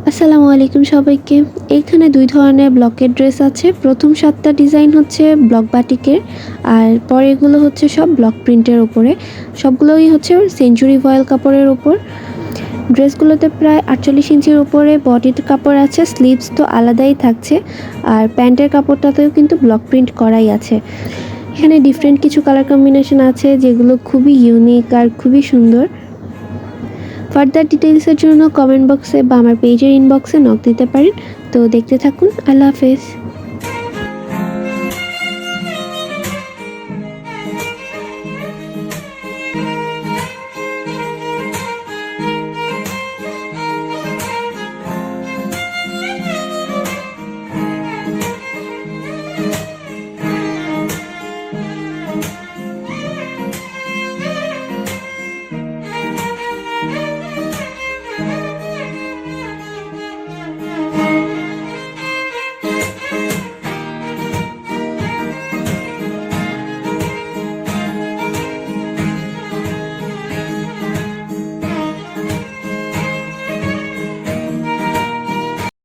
আসসালামু আলাইকুম সবাইকে। এইখানে দুই ধরনের ব্লকের ড্রেস আছে। প্রথম সাতটা ডিজাইন হচ্ছে ব্লক বাটিকের, আর পরেরগুলো হচ্ছে সব ব্লক প্রিন্টের ওপরে সবগুলোই হচ্ছে সেঞ্চুরি ভয়েল কাপড়ের ওপর ড্রেসগুলোতে প্রায় আটচল্লিশ ইঞ্চির উপরে বডির কাপড় আছে, স্লিভস তো আলাদাই থাকছে, আর প্যান্টের কাপড়টাতেও কিন্তু ব্লক প্রিন্ট করাই আছে। এখানে ডিফারেন্ট কিছু কালার কম্বিনেশন আছে যেগুলো খুবই ইউনিক আর খুবই সুন্দর। ফার্দার ডিটেলসের জন্য কমেন্ট বক্সে বা আমার পেজের ইনবক্সে নক দিতে পারেন। তো দেখতে থাকুন, আল্লাহ হাফেজ।